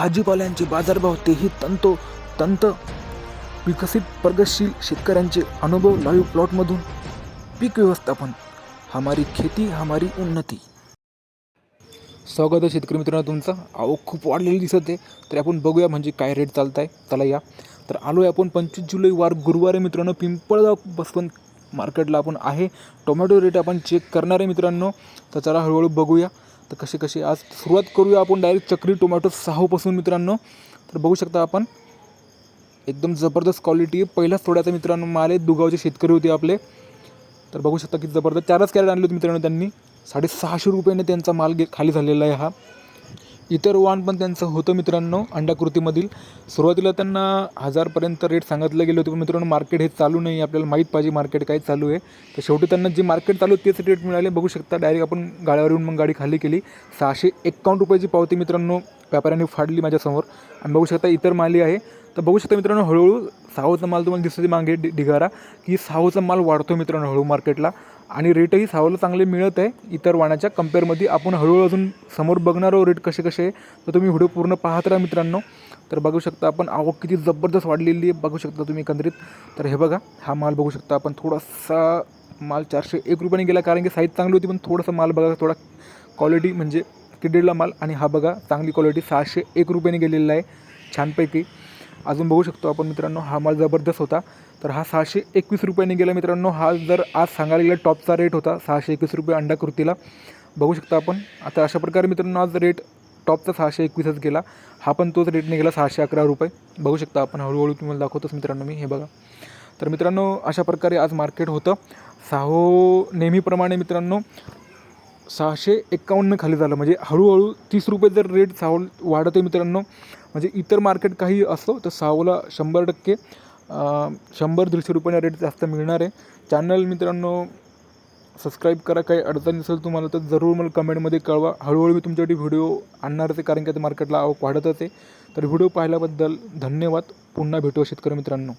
भाजीपाल्यांचे बाजारभाव तेही तंतो तंत विकसित प्रगतशील शेतकऱ्यांचे अनुभव लाईव्ह प्लॉटमधून. पीक व्यवस्थापन हमारी खेती हमारी उन्नती. स्वागत आहे शेतकरी मित्रांनो तुमचं. आवक खूप वाढलेली दिसत आहे. तर आपण बघूया म्हणजे काय रेट चालत आहे चला या. तर आलो आहे आपण पंचवीस जुलै वार गुरुवारी मित्रांनो. पिंपळगाव बसवंत मार्केटला आपण आहे. टोमॅटो रेट आपण चेक करणार आहे मित्रांनो. तर चला हळूहळू बघूया. तर कसे कसे आज सुरुवात करूया आपण डायरेक्ट चक्री टोमॅटो सहापासून मित्रांनो. तर बघू शकता आपण एकदम जबरदस्त क्वालिटी आहे. पहिल्याच थोड्याचा मित्रांनो माल आहे दुगावचे शेतकरी होते आपले. तर बघू शकता की जबरदस्त चारच कॅरेट आणले होते मित्रांनो त्यांनी. साडेसहाशे रुपयाने त्यांचा माल गे खाली झालेला आहे हा. इतर वाण पण त्यांचं होतं मित्रांनो अंडाकृतीमधील. सुरुवातीला त्यांना हजारपर्यंत रेट सांगितलं गेलं होतं पण मित्रांनो मार्केट हे चालू नाही आपल्याला माहीत पाहिजे मार्केट काय चालू आहे. तर शेवटी त्यांना जे मार्केट चालू आहे तेच रेट मिळाले. बघू शकता डायरेक्ट आपण गाड्यावर येऊन मग गाडी खाली केली. सहाशे एक्कावन्न रुपयाची पावती मित्रांनो व्यापाऱ्यांनी फाडली माझ्यासमोर. आणि बघू शकता इतर माली आहे. तर बघू शकता मित्रांनो हळूहळू सावचा माल तुम्हाला दिसतो मागे डि ढिगारा. की सावचा माल वाढतो मित्रांनो हळू मार्केटला आणि रेटही सावलं चांगले मिळत आहे. इतर वाणाच्या कम्पेअरमध्ये आपण हळूहळू अजून समोर बघणार आहोत रेट कसे कसे तर तुम्ही व्हिडिओ पूर्ण पाहत राहा मित्रांनो. तर बघू शकता आपण आवक किती जबरदस्त वाढलेली आहे. बघू शकता तुम्ही एकंदरीत. तर हे बघा हा माल बघू शकता आपण. थोडासा माल चारशे एक रुपयाने गेला कारण की साईज चांगली होती पण थोडासा माल बघा थोडा क्वालिटी म्हणजे किडेला माल. आणि हा बघा चांगली क्वालिटी सहाशे एक रुपयाने गेलेला आहे. छानपैकी. अजून बघू शकतो आपण मित्रांनो हा माल जबरदस्त होता. तर हा सहाशे एकवीस रुपयाने गेला मित्रांनो. हा जर आज सांगायला गेला टॉपचा रेट होता सहाशे एकवीस रुपये अंडाकृतीला. बघू शकता आपण. आता अशा प्रकारे मित्रांनो आज रेट टॉपचा सहाशे एकवीसच गेला. हा पण तोच रेटने गेला सहाशे अकरा रुपये. बघू शकता आपण. हळूहळू तुम्हाला दाखवतोच मित्रांनो मी. हे बघा. तर मित्रांनो अशा प्रकारे आज मार्केट होतं. साहो नेहमीप्रमाणे मित्रांनो सहाशे एक्कावन्न खाली झालं. म्हणजे हळूहळू तीस रुपये जर रेट सावल वाढत आहे मित्रांनो म्हणजे इतर मार्केट काही असो तर सावला शंभर टक्के शंभर दीडशे रुपयाने रेट जास्त मिळणार आहे. चॅनल मित्रांनो सबस्क्राईब करा. काही अडचण असेल तुम्हाला तर जरूर मला कमेंटमध्ये कळवा. हळूहळू मी तुमच्यासाठी व्हिडिओ आणणारच आहे कारण की आता मार्केटला आवक वाढतच आहे. तर व्हिडिओ पाहिल्याबद्दल धन्यवाद. पुन्हा भेटू शेतकरी मित्रांनो.